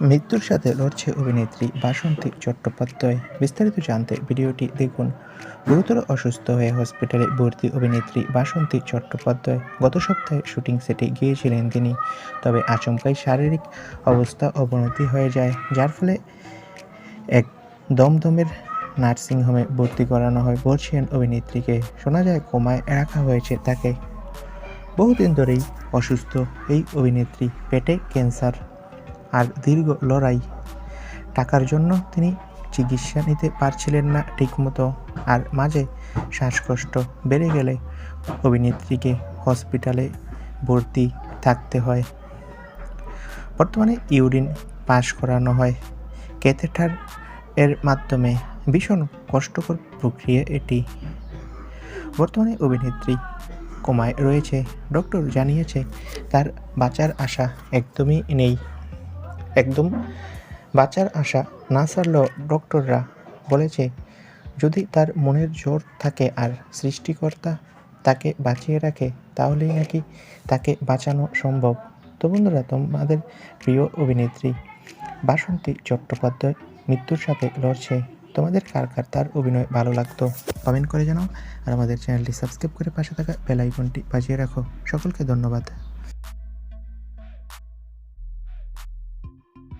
মৃত্যুর সাথে লড়ছে অভিনেত্রী বাসন্তী চট্টোপাধ্যায়। বিস্তারিত জানতে ভিডিওটি দেখুন। গুরুতর অসুস্থ হয়ে হসপিটালে ভর্তি অভিনেত্রী বাসন্তী চট্টোপাধ্যায়। গত সপ্তাহে শুটিং সেটে গিয়েছিলেন তিনি, তবে আচমকাই শারীরিক অবস্থা অবনতি হয়ে যায়, যার ফলে এক দমদমের নার্সিংহোমে ভর্তি করানো হয় বলছেন অভিনেত্রীকে। শোনা যায়, কোমায় রাখা হয়েছে তাকে। বহুদিন ধরেই অসুস্থ এই অভিনেত্রী পেটে ক্যান্সার। আর দীর্ঘ লড়াই টাকার জন্য তিনি চিকিৎসা নিতে পারছিলেন না ঠিকমতো। আর মাঝে শ্বাসকষ্ট বেড়ে গেলে অভিনেত্রীকে হসপিটালে ভর্তি থাকতে হয়। বর্তমানে ইউরিন পাস করানো হয়। ক্যাথেটার এর মাধ্যমে ভীষণ কষ্টকর প্রক্রিয়া এটি। বর্তমানে অভিনেত্রী কোমায় রয়েছে। ডক্টর জানিয়েছে, তার বাঁচার আশা একদমই নেই। একদম বাঁচার আশা না ছাড়লেও ডক্টররা বলেছে, যদি তার মনের জোর থাকে আর সৃষ্টিকর্তা তাকে বাঁচিয়ে রাখে, তাহলেই নাকি তাকে বাঁচানো সম্ভব। তো বন্ধুরা, তোমাদের প্রিয় অভিনেত্রী বাসন্তী চট্টোপাধ্যায় মৃত্যুর সাথে লড়ছে, তোমাদের কার কার তার অভিনয় ভালো লাগতো কমেন্ট করে জানাও, আর আমাদের চ্যানেলটি সাবস্ক্রাইব করে পাশে থাকা বেল আইকনটি বাজিয়ে রাখো। সকলকে ধন্যবাদ।